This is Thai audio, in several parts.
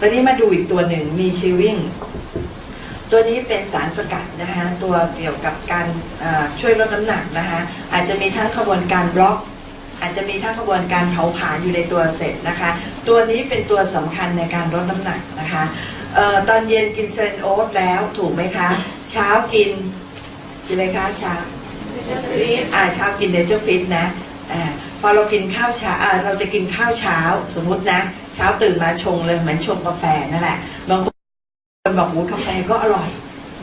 ตอนนี้มาดูอีกตัวหนึ่งมีชิวิ่ง ตัวนี้เป็นสารสกัดนะคะตัวเกี่ยวกับการเอ่อช่วยลดน้ำหนักนะคะอาจจะมีทั้งขบวนการบล็อก อาจจะมีทั้งขบวนการเผาผลาญอยู่ในตัวเสร็จนะคะ ตัวนี้เป็นตัวสำคัญในการลดน้ำหนักนะคะเออตอนเย็นกินเซนโอ๊ตแล้วถูกไหมคะ เช้ากินกินอะไรคะเช้าอ่าเช้ากินเดจฟิตนะอ่า พอเรากินข้าวเช้าอ่าเราจะกินข้าวเช้า สมมุตินะ เช้าตื่นมาชงเลยเหมือนชงกาแฟนั่นแหละบางคนบอกหูกาแฟก็อร่อย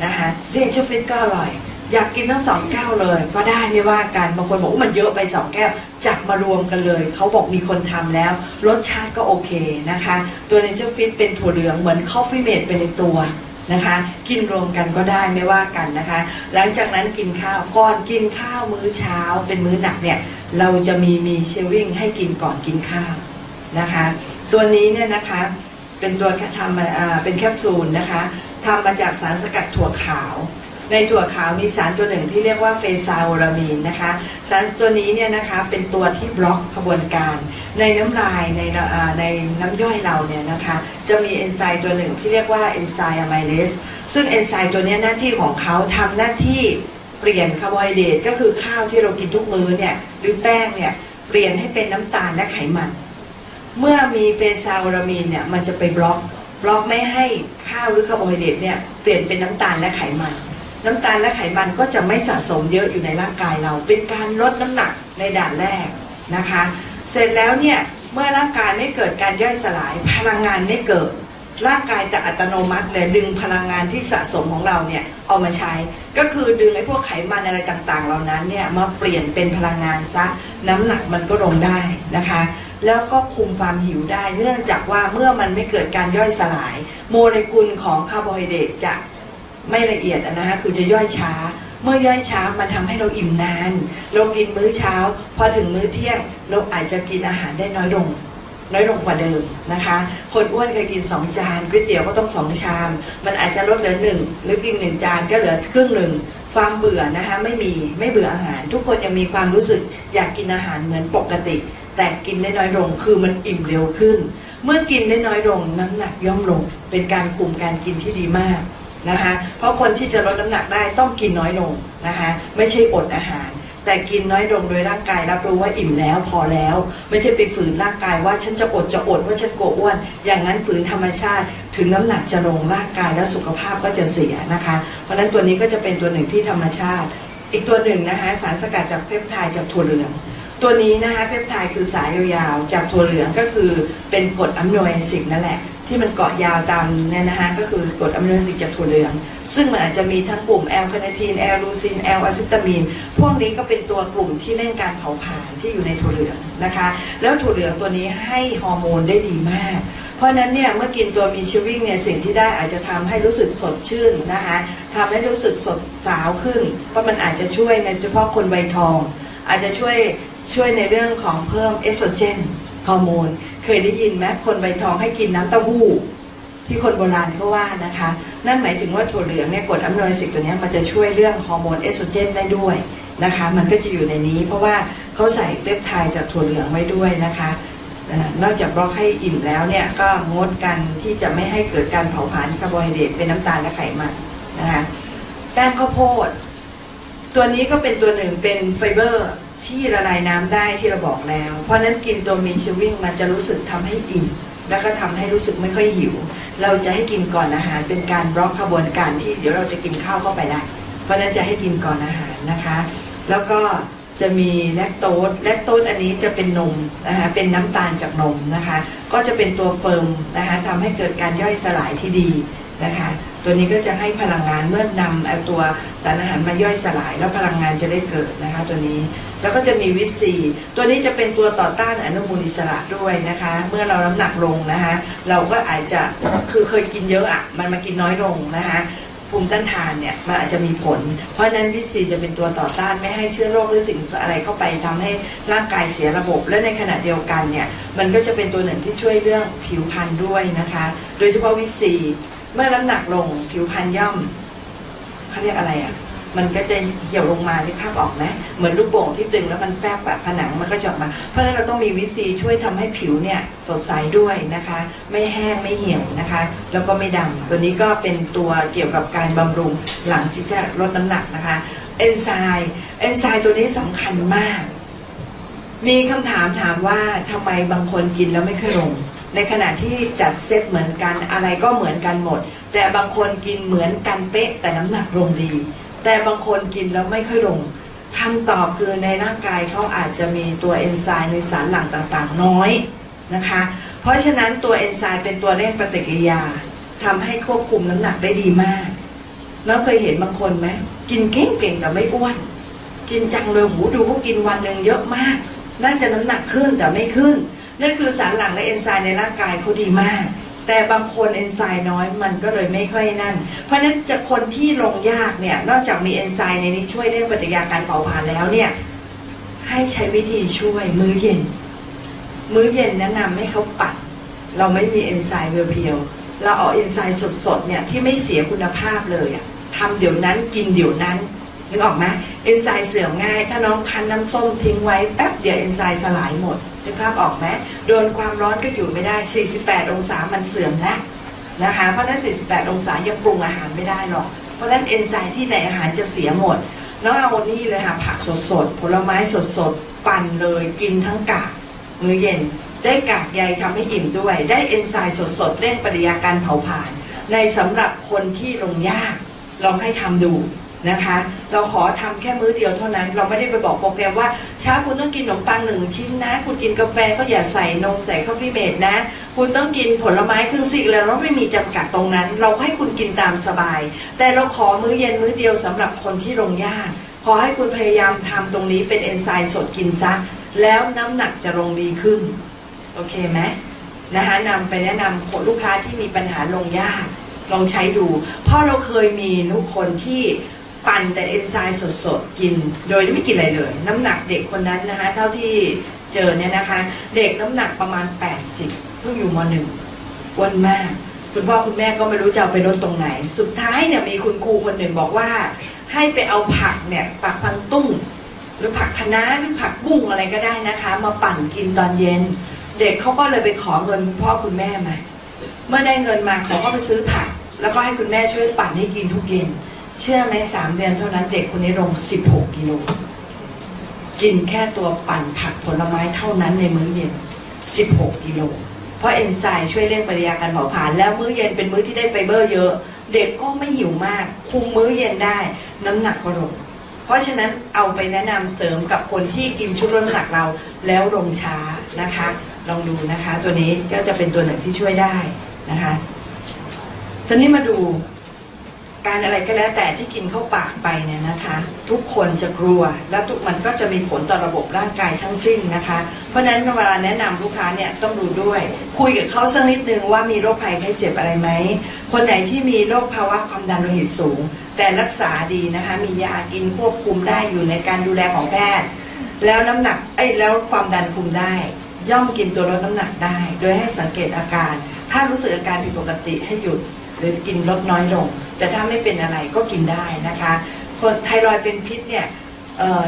นะคะเดจฟิตก็อร่อย อยากกินทั้งสองแก้วเลย ก็ได้ไม่ว่ากันบางคนบอกว่ามันเยอะไปสองแก้วจับมารวมกันเลยเขาบอกมีคนทำแล้ว รสชาติก็โอเคนะคะ ตัวเนเจอร์ฟิตเป็นถั่วเหลืองเหมือนคอฟฟี่เมดไปในตัว นะคะ กินรวมกันก็ได้ไม่ว่ากันนะคะ หลังจากนั้นกินข้าวก่อนกินข้าวมื้อเช้าเป็นมื้อหนักเนี่ยเราจะมีมีเชลวิ่งให้กินก่อนกินข้าวนะคะ ตัวนี้เนี่ยนะคะเป็นตัวทำมาเป็นแคปซูลนะคะทำมาจากสารสกัดถั่วขาว ในถั่วขาวมีสารตัวหนึ่งที่เรียกว่าเฟซาโอรามีนนะคะสารตัวนี้เนี่ยนะคะเป็นตัวที่บล็อกขบวนการ ในน้ำลายในในน้ำย่อยเราเนี่ยนะคะจะมีเอนไซม์ตัวหนึ่งที่เรียกว่าเอนไซม์อะไมเลสซึ่งเอนไซม์ตัวนี้หน้าที่ของเขาทำหน้าที่เปลี่ยนคาร์โบไฮเดรตก็คือข้าวที่เรากินทุกมื้อเนี่ยหรือแป้งเนี่ยเปลี่ยนให้เป็นน้ำตาลและไขมัน เมื่อมีเฟซาโอรามีนเนี่ยมันจะไปบล็อกบล็อกไม่ให้ข้าวหรือคาร์โบไฮเดรตเนี่ยเปลี่ยนเป็นน้ำตาลและไขมัน น้ำตาลและไขมันก็จะไม่สะสมเยอะอยู่ในร่างกายเรา เป็นการลดน้ำหนักในด่านแรกนะคะ เสร็จแล้วเนี่ยเมื่อร่างกายไม่เกิดการย่อยสลายพลังงานไม่เกิด ร่างกายแต่อัตโนมัติเลยดึงพลังงานที่สะสมของเราเนี่ยเอามาใช้ ก็คือดึงไอ้พวกไขมันอะไรต่างๆ เหล่านั้นเนี่ยมาเปลี่ยนเป็นพลังงานซะน้ำหนักมันก็ลงได้นะคะ แล้วก็คุมความหิวได้เนื่องจากว่าเมื่อมันไม่เกิดการย่อยสลาย โมเลกุลของคาร์โบไฮเดรตจะ ไม่ละเอียดนะคะคือจะย่อยช้า เมื่อย่อยช้ามันทำให้เราอิ่มนาน เรากินมื้อเช้า พอถึงมื้อเที่ยงเราอาจจะกินอาหารได้น้อยลง น้อยลงกว่าเดิมนะคะ คนอ้วนเคยกินสองจานก๋วยเตี๋ยวก็ต้องสองชาม มันอาจจะลดเหลือหนึ่งหรือกินหนึ่งจานก็เหลือครึ่งหนึ่งความเบื่อนะคะไม่มีไม่เบื่ออาหาร ทุกคนยังมีความรู้สึกอยากกินอาหารเหมือนปกติ แต่กินได้น้อยลงคือมันอิ่มเร็วขึ้น เมื่อกินได้น้อยลงน้ำหนักย่อมลง เป็นการคุมการกินที่ดีมาก นะคะ เพราะคนที่จะลดน้ำหนักได้ต้องกินน้อยลงนะคะ ไม่ใช่อดอาหาร แต่กินน้อยลงโดยร่างกายรับรู้ว่าอิ่มแล้วพอแล้ว ไม่ใช่ไปฝืนร่างกายว่าฉันจะอดจะอดว่าฉันกลัวอ้วน อย่างนั้นฝืนธรรมชาติ ถึงน้ำหนักจะลงร่างกายและสุขภาพก็จะเสียนะคะ เพราะฉะนั้นตัวนี้ก็จะเป็นตัวหนึ่งที่ธรรมชาติ อีกตัวหนึ่งนะคะสารสกัดจากเพปไทด์จากถั่วเหลืองตัวนี้นะคะเพปไทด์คือสายยาวๆจากถั่วเหลืองก็คือเป็นกรดอะมิโนแอซิดนั่นแหละ ที่มันเกาะยาวตามเนี่ยนะคะก็คือกรดอะมิโนแอซิดจากถั่วเหลือง ซึ่งมันอาจจะมีทั้งกลุ่มแอลคาเนทีนแอลลูซินแอลอะซิตามีนพวกนี้ก็เป็นตัวกลุ่มที่เร่งการเผาผลาญที่อยู่ในถั่วเหลืองนะคะ แล้วถั่วเหลืองตัวนี้ให้ฮอร์โมนได้ดีมาก เพราะนั้นเนี่ยเมื่อกินตัวมีชิวิ่งเนี่ยสิ่งที่ได้อาจจะทำให้รู้สึกสดชื่นนะคะทำให้รู้สึกสดสาวขึ้น เพราะมันอาจจะช่วยในเฉพาะคนวัยทอง อาจจะช่วยช่วยในเรื่องของเพิ่มเอสโตรเจนฮอร์โมน เคยได้ยินไหมคนใบทองให้กินน้ำเต้าหู้ ที่คนโบราณเขาว่านะคะ นั่นหมายถึงว่าถั่วเหลืองเนี่ยกรดอะมิโนแอซิดตัวนี้มันจะช่วยเรื่องฮอร์โมนเอสโตรเจนได้ด้วยนะคะ มันก็จะอยู่ในนี้ เพราะว่าเขาใส่เปปไทด์จากถั่วเหลืองไว้ด้วยนะคะนอกจากบล็อกให้อิ่มแล้วเนี่ยก็งดกันที่จะไม่ให้เกิดการเผาผลาญคาร์โบไฮเดรตเป็นน้ำตาลและไขมันนะคะแป้งข้าวโพด ตัวนี้ก็เป็นตัวหนึ่งเป็นไฟเบอร์ ที่ละลายน้ำได้ที่เราบอกแล้ว เพราะฉะนั้นกินตัวมินชิวิ่งมันจะรู้สึกทำให้อิ่มแล้วก็ทำให้รู้สึกไม่ค่อยหิว เราจะให้กินก่อนอาหารเป็นการบล็อกขบวนการที่เดี๋ยวเราจะกินข้าวเข้าไปได้ เพราะนั้นจะให้กินก่อนอาหารนะคะ แล้วก็จะมีแลคโตสแลคโตสอันนี้จะเป็นนมนะคะเป็นน้ำตาลจากนมนะคะ ก็จะเป็นตัวเฟิร์มนะคะทำให้เกิดการย่อยสลายที่ดี นะคะตัวนี้ก็จะให้พลังงานเมื่อนำตัวสารอาหารมาย่อยสลาย แล้วพลังงานจะได้เกิดนะคะตัวนี้แล้วก็จะมีวิตซีตัวนี้จะเป็นตัวต่อต้านอนุมูลอิสระด้วยนะคะ เมื่อเราน้ำหนักลงนะคะเราก็อาจจะคือเคยกินเยอะอะมันมากินน้อยลงนะคะภูมิต้านทานเนี่ยมันอาจจะมีผล เพราะฉะนั้นวิตซีจะเป็นตัวต่อต้านไม่ให้เชื้อโรคหรือสิ่งอะไรเข้าไปทำให้ร่างกายเสียระบบ และในขณะเดียวกันเนี่ยมันก็จะเป็นตัวหนึ่งที่ช่วยเรื่องผิวพรรณด้วยนะคะ โดยเฉพาะวิตซี เมื่อน้ำหนักลงผิวพรรณย่อมเขาเรียกอะไรอะ มันก็จะเหี่ยวลงมาที่ภาพออกไหมเหมือนลูกโป่งที่ดึงแล้วมันแฟบแบบผนังมันก็จะออกมา เพราะฉะนั้นเราต้องมีวิธีช่วยทำให้ผิวเนี่ยสดใสด้วยนะคะ ไม่แห้งไม่เหี่ยวนะคะ แล้วก็ไม่ดำตัวนี้ก็เป็นตัวเกี่ยวกับการบำรุงหลังที่จะลดน้ำหนักนะคะ เอนไซม์เอนไซม์ตัวนี้สำคัญมาก มีคำถามถามว่าทำไมบางคนกินแล้วไม่ค่อยลง ในขณะที่จัดเซตเหมือนกันอะไรก็เหมือนกันหมด แต่บางคนกินเหมือนกันเป๊ะแต่น้ำหนักลงดี แต่บางคนกินแล้วไม่ค่อยลงคำตอบคือในร่างกายเขาอาจจะมีตัวเอนไซม์ในสารหลั่งต่างๆ น้อยนะคะ เพราะฉะนั้นตัวเอนไซม์เป็นตัวเร่งปฏิกิริยาทำให้ควบคุมน้ำหนักได้ดีมากแล้วเคยเห็นบางคนไหมกินเก่งๆแต่ไม่อ้วน กินจังเลยหูดูเขากินวันหนึ่งเยอะมาก น่าจะน้ำหนักขึ้นแต่ไม่ขึ้น นั่นคือสารหลั่งและเอนไซม์ในร่างกายเขาดีมาก แต่บางคนเอนไซม์น้อยมันก็เลยไม่ค่อยนั่น เพราะฉะนั้นจะคนที่ลงยากเนี่ยนอกจากมีเอนไซม์ในนี้ช่วยเรื่องปฏิกิริยาการเผาผลาญแล้วเนี่ยให้ใช้วิธีช่วยมื้อเย็น มื้อเย็นแนะนำให้เขาปั่นเราไม่มีเอนไซม์เพียวๆเราเอาเอนไซม์สดๆเนี่ยที่ไม่เสียคุณภาพเลยอะทำเดี๋ยวนั้นกินเดี๋ยวนั้นนึกออกไหมเอนไซม์เสื่อมง่าย ถ้าน้องคั้นน้ำส้มทิ้งไว้แป๊บเดียวเอนไซม์สลายหมด นึกภาพออกไหมโดนความร้อนก็อยู่ไม่ได้ 48 องศามันเสื่อมแล้วนะคะเพราะนั้น 48 องศายังปรุงอาหารไม่ได้หรอก เพราะนั้นเอนไซม์ที่ในอาหารจะเสียหมดน้องเอานี่เลยค่ะผักสดๆ ผลไม้สดๆ ปั่นเลยกินทั้งกากมื้อเย็น ได้กากใยทำให้อิ่มด้วย ได้เอนไซม์สดๆเร่งปฏิกิริยาการเผาผลาญในสำหรับคนที่ลงยากลองให้ทำดู นะคะ เราขอทำแค่มื้อเดียวเท่านั้น เราไม่ได้ไปบอกโปรแกรมว่าเช้าคุณต้องกินขนมปังหนึ่งชิ้นนะ คุณกินกาแฟก็อย่าใส่นมใส่คอฟฟี่เมดนะ คุณต้องกินผลไม้ครึ่งซีกแล้วเราไม่มีจำกัดตรงนั้น เราให้คุณกินตามสบาย แต่เราขอมื้อเย็นมื้อเดียวสำหรับคนที่ลงยากขอให้คุณพยายามทำตรงนี้เป็นเอนไซม์สดกินซะแล้วน้ำหนักจะลงดีขึ้น โอเคไหมนะคะนำไปแนะนำคนลูกค้าที่มีปัญหาลงยากลองใช้ดู เพราะเราเคยมีลูกคนที่ ปั่นแต่เอนไซม์สดๆ กิน โดยไม่กินอะไรเลย น้ำหนักเด็กคนนั้นนะคะเท่าที่เจอเนี่ยนะคะ เด็กน้ำหนักประมาณ 80เพิ่งอยู่มหนึ่งอ้วนมาก คุณพ่อคุณแม่ก็ไม่รู้จะเอาไปลดตรงไหน สุดท้ายเนี่ยมีคุณครูคนหนึ่งบอกว่า ให้ไปเอาผักเนี่ยผักพังตุ้ง หรือผักคะน้าหรือผักบุ้งอะไรก็ได้นะคะ มาปั่นกินตอนเย็น เด็กเขาก็เลยไปขอเงินคุณพ่อคุณแม่มา เมื่อได้เงินมาเขาก็ไปซื้อผัก แล้วก็ให้คุณแม่ช่วยปั่นให้กินทุกเย็น เชื่อไหมสามเดือนเท่านั้นเด็กคนนี้ลง16กิโล กินแค่ตัวปั่นผักผลไม้เท่านั้นในมื้อเย็น16กิโล เพราะเอนไซม์ช่วยเร่งปฏิกิริยาการเผาผลาญแล้วมื้อเย็นเป็นมื้อที่ได้ไฟเบอร์เยอะ เด็กก็ไม่หิวมาก คุมมื้อเย็นได้ น้ำหนักก็ลงเพราะฉะนั้นเอาไปแนะนำเสริมกับคนที่กินชุดลดน้ำหนักเราแล้วลงช้านะคะ ลองดูนะคะ ตัวนี้ก็จะเป็นตัวหนึ่งที่ช่วยได้นะคะทีนี้มาดู การอะไรก็แล้วแต่ที่กินเข้าปากไปเนี่ยนะคะ ทุกคนจะกลัว แล้วทุกมันก็จะมีผลต่อระบบร่างกายทั้งสิ้นนะคะ เพราะฉะนั้นเวลาแนะนำลูกค้าเนี่ยต้องดูด้วย คุยกับเขาสักนิดนึงว่ามีโรคภัยไข้เจ็บอะไรไหมคนไหนที่มีโรคภาวะความดันโลหิตสูง แต่รักษาดีนะคะ มียากินควบคุมได้อยู่ในการดูแลของแพทย์แล้วน้ำหนักเอ้แล้วความดันคุมได้ ย่อมกินตัวลดน้ำหนักได้ โดยให้สังเกตอาการ ถ้ารู้สึกอาการผิดปกติให้หยุด รือกินลดน้อยลง แต่ถ้าไม่เป็นอะไรก็กินได้นะคะคนไทรอยด์เป็นพิษเนี่ย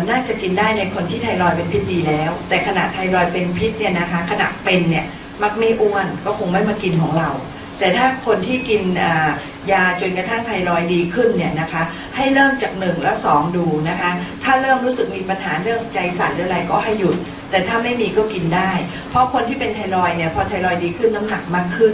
น่าจะกินได้ในคนที่ไทรอยด์เป็นพิษดีแล้ว แต่ขณะไทรอยด์เป็นพิษเนี่ยนะคะขณะเป็นเนี่ยมักไม่อ้วนก็คงไม่มากินของเรา แต่ถ้าคนที่กินยาจนกระทั่งไทรอยดีขึ้นเนี่ยนะคะให้เริ่มจากหนึ่งและสองดูนะคะ ถ้าเริ่มรู้สึกมีปัญหาเรื่องใจสั่นหรืออะไรก็ให้หยุด แต่ถ้าไม่มีก็กินได้ เพราะคนที่เป็นไทรอยด์เนี่ยพอไทรอยด์ดีขึ้นน้ำหนักมากขึ้น